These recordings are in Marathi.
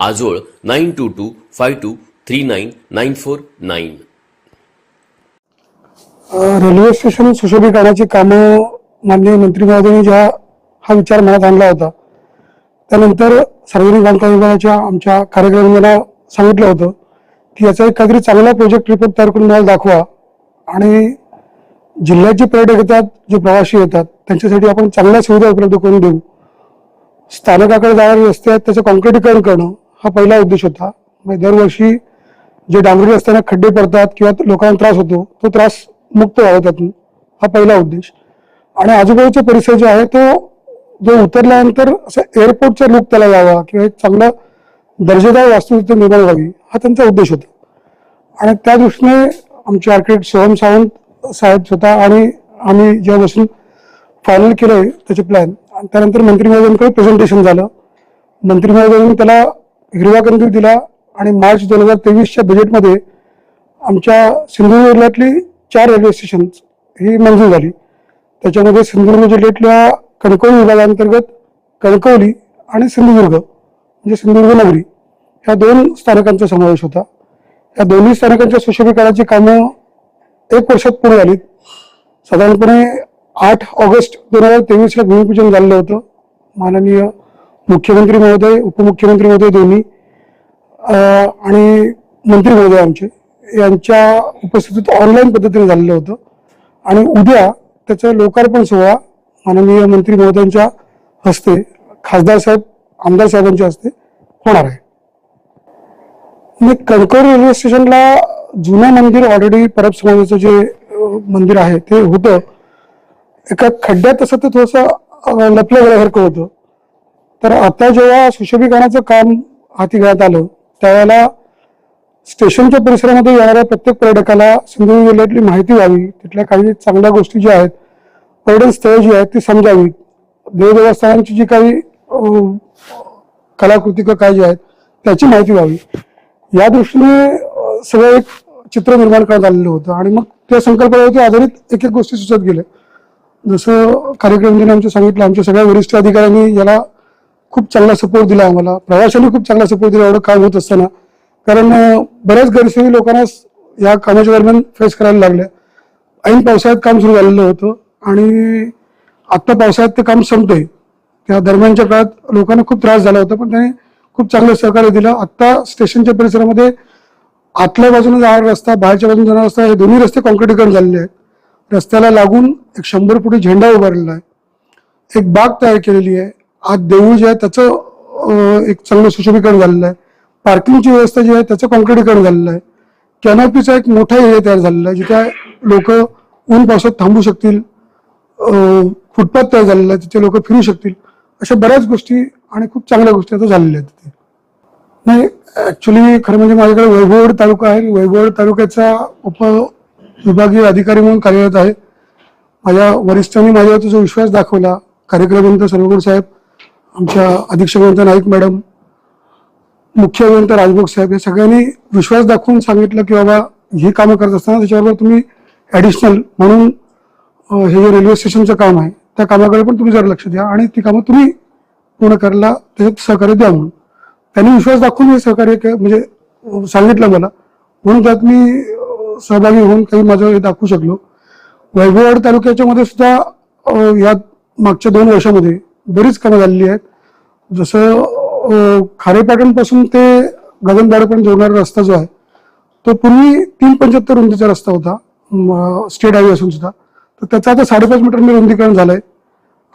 Ajol nine two two five two three nine nine four nine. Railway station सुशोभीकरणाची कामं माननीय मंत्री महोदयांनी ज्या हा विचार मनात आणला होता त्यानंतर सार्वजनिक बांधकाम विभागाच्या आमच्या कार्यक्रमांना सांगितलं होतं की याचा एक काहीतरी चांगला प्रोजेक्ट रिपोर्ट तयार करून मला दाखवा आणि जिल्ह्यात जे पर्यटक येतात जे प्रवासी येतात त्यांच्यासाठी आपण चांगल्या सुविधा उपलब्ध करून देऊ. स्थानकाकडे जाणारे रस्ते आहेत त्याचं कॉन्क्रिटीकरण करणं हा पहिला उद्देश होता. म्हणजे दरवर्षी जे डांगरी असताना खड्डे पडतात किंवा लोकांना त्रास होतो तो त्रास मुक्त व्हावा त्यातून. हा पहिला उद्देश. आणि आजूबाजूचे परिसर जो आहे तो जो उतरल्यानंतर असं एअरपोर्टचा लुक त्याला यावा किंवा एक चांगला दर्जेदार वास्तू तिथे निर्माण व्हावी हा त्यांचा उद्देश होता. आणि त्या दृष्टीने आमचे आर्किटेक्ट सोहम सावंत साहेब स्वतः आणि आम्ही जेव्हापासून फायनल केलंय त्याचे प्लॅन आणि त्यानंतर मंत्री महोदयांकडे प्रेझेंटेशन झालं. मंत्री महोदयांनी त्याला हिरवा कंदील दिला आणि मार्च दोन हजार तेवीसच्या बजेटमध्ये आमच्या सिंधुदुर्ग जिल्ह्यातली चार रेल्वे स्टेशन ही मंजूर झाली. त्याच्यामध्ये सिंधुदुर्ग जिल्ह्यातल्या कणकवली विभागांतर्गत कणकवली आणि सिंधुदुर्ग म्हणजे सिंधुदुर्ग नगरी ह्या दोन स्थानकांचा समावेश होता. या दोन्ही स्थानकांच्या सुशोभीकरणाची कामं एक वर्षात पूर्ण झाली. साधारणपणे आठ ऑगस्ट दोन हजार तेवीसला भूमिपूजन झालेलं होतं. माननीय मुख्यमंत्री महोदय उपमुख्यमंत्री महोदय दोन्ही आणि मंत्री महोदय आमचे यांच्या उपस्थितीत ऑनलाईन पद्धतीने झालेलं होतं. आणि उद्या त्याचं लोकार्पण सोहळा माननीय मंत्री महोदयांच्या हस्ते खासदार साहेब आमदार साहेबांच्या हस्ते होणार आहे. मी कणकवली रेल्वे स्टेशनला जुनं मंदिर ऑलरेडी परब समाजाचं जे मंदिर आहे ते होतं. एका खड्ड्यात असं ते थोडंसं अं, गेल्यासारखं होतं. तर आता जेव्हा सुशोभीकरणाचं काम हाती घेण्यात आलं त्यावेळेला स्टेशनच्या परिसरामध्ये येणाऱ्या प्रत्येक पर्यटकाला सिंधुदुर्ग जिल्ह्यातली माहिती व्हावी तिथल्या काही चांगल्या गोष्टी ज्या आहेत पर्यटन स्थळं जी आहेत ती समजावीत. देवदेवस्थानांची जी काही कलाकृती का काय जी आहेत त्याची माहिती व्हावी. या दृष्टीने सगळं एक चित्र निर्माण करण्यात आलेलं होतं आणि मग त्या संकल्पनेवरती आधारित एक एक गोष्टी सुचत गेल्या. जसं कार्यक्रम आमचं सांगितलं आमच्या सगळ्या वरिष्ठ अधिकाऱ्यांनी याला खूप चांगला सपोर्ट दिला आम्हाला. प्रवाशांनी खूप चांगला सपोर्ट दिला एवढं काम होत असताना. कारण बऱ्याच गैरसोयी लोकांना या कामाच्या दरम्यान फेस करायला लागल्या. ऐन पावसाळ्यात काम सुरू झालेलं होतं आणि आत्ता पावसाळ्यात ते काम संपतंय. त्या दरम्यानच्या काळात लोकांना खूप त्रास झाला होता पण त्यांनी खूप चांगलं सहकार्य दिलं. आत्ता स्टेशनच्या परिसरामध्ये आतल्या बाजूने जाणारा रस्ता बाहेरच्या बाजूने जाणारा रस्ता हे दोन्ही रस्ते कॉन्क्रिटीकरण झालेले आहेत. रस्त्याला लागून एक शंभर फुटी झेंडा उभारलेला आहे. एक बाग तयार केलेली आहे. आज देऊळ जे आहे त्याचं एक चांगलं सुशोभीकरण झालेलं आहे. पार्किंगची व्यवस्था जी आहे त्याचं कॉन्क्रिटीकरण झालेलं आहे. कॅनॉपीचा एक मोठा एरिया तयार झालेला आहे जिथे लोक ऊन पावसात थांबू शकतील फुटपाथ तयार झालेला आहे तिथे लोक फिरू शकतील. अशा बऱ्याच गोष्टी आणि खूप चांगल्या गोष्टी आता झालेल्या आहेत तिथे. नाही ऍक्च्युली खरं म्हणजे माझ्याकडे वैभवड तालुका आहे. वैभवड तालुक्याचा उप विभागीय अधिकारी म्हणून कार्यरत आहे. माझ्या वरिष्ठांनी माझ्यावर जो विश्वास दाखवला कार्यक्रमानंतर सर्वगुण साहेब आमच्या अधीक्षक नाईक मॅडम मुख्य अभियंता राजभोग साहेब या सगळ्यांनी विश्वास दाखवून सांगितलं की बाबा ही कामं करत असताना त्याच्याबरोबर तुम्ही ॲडिशनल म्हणून हे जे रेल्वे स्टेशनचं काम आहे त्या कामाकडे पण तुम्ही जरा लक्ष द्या आणि ती कामं तुम्ही पूर्ण करायला त्याच्यात सहकार्य द्या म्हणून. त्यांनी विश्वास दाखवून हे सहकार्य के- म्हणजे सांगितलं मला. म्हणून त्यात मी सहभागी होऊन काही माझं हे दाखवू शकलो. वैभववाड तालुक्याच्या मध्ये सुद्धा या मागच्या दोन वर्षामध्ये बरीच कामं झालेली आहेत. जसं खारे पॅटर्नपासून ते गगनबाडपर्यंत जोडणारा रस्ता जो आहे तो पूर्वी तीन पंच्याहत्तर रुंदीचा रस्ता होता स्टेट हायवे असून सुद्धा. तर त्याचं आता साडेपाच मीटर रुंदीकरण झालंय.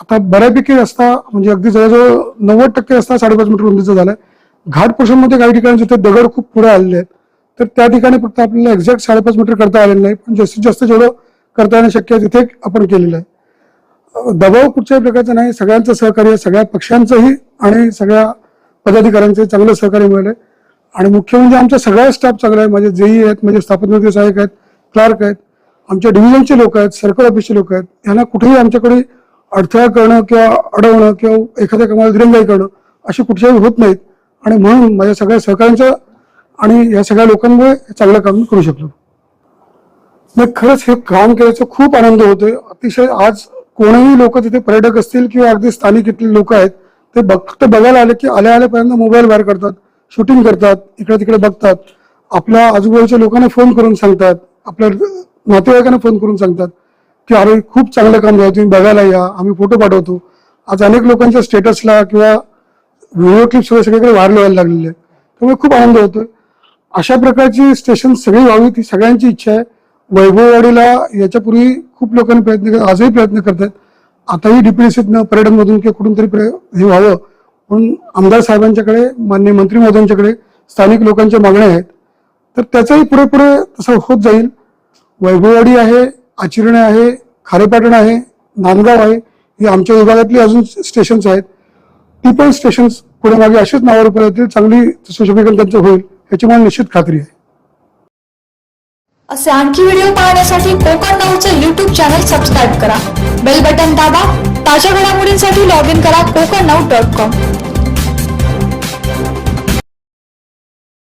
आता बऱ्यापैकी रस्ता म्हणजे अगदी जवळजवळ नव्वद टक्के रस्ता साडेपाच मीटर रुंदीचा झालाय. घाट पोर्शनमध्ये काही ठिकाणी जिथे दगड खूप पुढे आलेले आहेत. तर त्या ठिकाणी फक्त आपल्याला एक्झॅक्ट साडेपाच मीटर करता आलेलं नाही पण जास्तीत जास्त जेवढं करता येणं शक्य आहे तिथे आपण केलेलं आहे. दबाव कुठच्याही प्रकारचा नाही. सगळ्यांचं सहकार्य सगळ्या पक्षांचंही आणि सगळ्या पदाधिकाऱ्यांचं चांगलं सहकार्य मिळालंय. आणि मुख्य म्हणजे आमचा सगळा स्टाफ चांगला आहे. माझे जेई आहेत माझे स्थापत्य सहाय्यक आहेत क्लार्क आहेत. आमच्या डिव्हिजनचे लोक आहेत सर्कल ऑफिसचे लोक आहेत. यांना कुठेही आमच्याकडे अडथळा करणं किंवा अडवणं किंवा एखाद्या कामाला दिरंगाई करणं अशी कुठच्याही होत नाहीत. आणि म्हणून माझ्या सगळ्या सहकाऱ्यांच्या आणि या सगळ्या लोकांमुळे चांगलं काम करू शकलो. नाही खरंच हे काम केल्याचा खूप आनंद होतोय. अतिशय आज कोणीही लोक तिथे पर्यटक असतील किंवा अगदी स्थानिक इथले लोक आहेत ते बघ फक्त बघायला आले की आल्या आल्यापर्यंत मोबाईल बाहेर करतात शूटिंग करतात इकडे तिकडे बघतात. आपल्या आजूबाजूच्या लोकांना फोन करून सांगतात आपल्या नातेवाईकांना फोन करून सांगतात की अरे खूप चांगलं काम झालं तुम्ही बघायला या आम्ही फोटो पाठवतो. आज अनेक लोकांच्या स्टेटसला किंवा व्हिडिओ क्लिप्स वगैरे सगळीकडे व्हायरल व्हायला लागलेले आहेत. त्यामुळे खूप आनंद होतोय. अशा प्रकारची स्टेशन सगळी व्हावी ती सगळ्यांची इच्छा आहे. वैभववाडीला याच्यापूर्वी खूप लोकांनी प्रयत्न केले आजही प्रयत्न करतात आताही डीपीडीसीतनं पर्यटनमधून किंवा कुठून तरी हे व्हावं. म्हणून आमदार साहेबांच्याकडे मान्य मंत्री महोदयांच्याकडे स्थानिक लोकांच्या मागण्या आहेत. तर त्याचाही पुढे तसं होत जाईल. वैभववाडी आहे आचिरणे आहे खारेपाटण आहे नांदगाव आहे ही आमच्या विभागातली अजून स्टेशन्स आहेत. ती पण स्टेशन्स पुढे मागे अशीच नावावर येतील चांगली सुशोभीकरण त्यांचं होईल याची मला निश्चित खात्री आहे. असे आणखी व्हिडिओ पाहण्यासाठी कोकण नऊचं यूट्यूब चॅनल सबस्क्राईब करा. बेल बटन दाबा. ताज्या घडामोडींसाठी लॉग इन करा कोकण नऊ डॉट कॉम